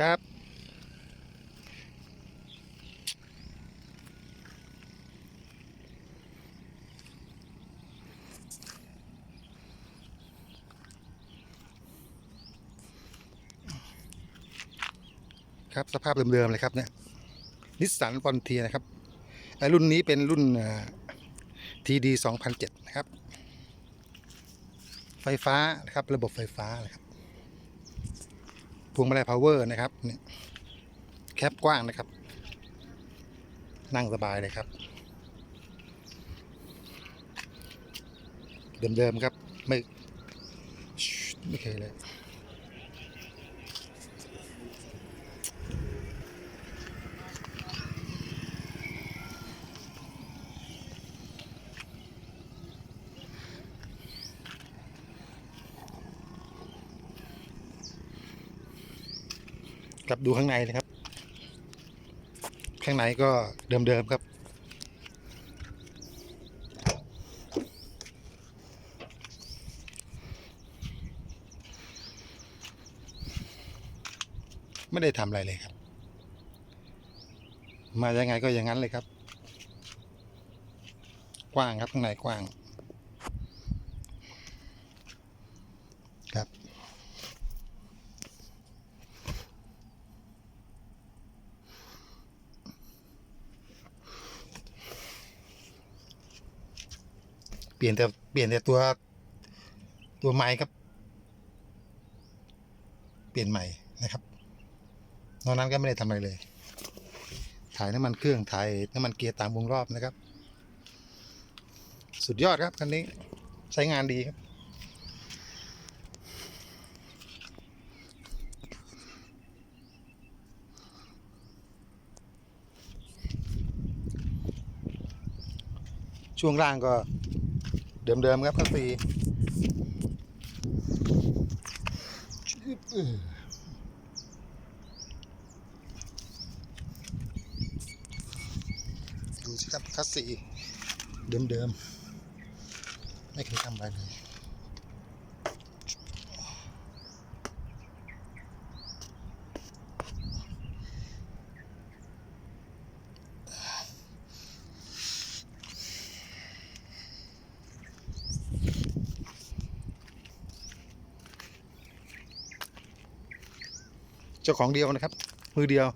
ครับ ครับสภาพเดิมๆเลยครับเนี่ยนิสสันฟอนเทียนะครับไอรุ่นนี้เป็นรุ่นทีดี2007นเจ็ดนะครับ ไฟฟ้านะครับ ระบบไฟฟ้านะครับ วงมาลัยพาวเวอร์นะครับนี่แคปกว้างนะครับ นั่งสบายเลยครับ เดิมๆครับ ไม่ ไม่เคยเลย กลับดูข้างในนะครับ ข้างในก็เดิมๆครับ ไม่ได้ทำอะไรเลยครับ มายังไงก็อย่างนั้นเลยครับ กว้างครับข้างในกว้าง เปลี่ยนแต่เปลี่ยนแต่ตัวตัวไม้ครับ เปลี่ยนใหม่นะครับนอกนั้นก็ไม่ได้ทำอะไรเลย ถ่ายน้ำมันเครื่องถ่ายน้ำมันเกียร์ตามวงรอบนะครับ สุดยอดครับคันนี้ใช้งานดีครับ ช่วงล่างก็ เดิมๆครับคัสซีดูสิครับคัสซีเดิมๆ ไม่เคยทำอะไรเลย เจ้าของเดียวนะครับ มือเดียว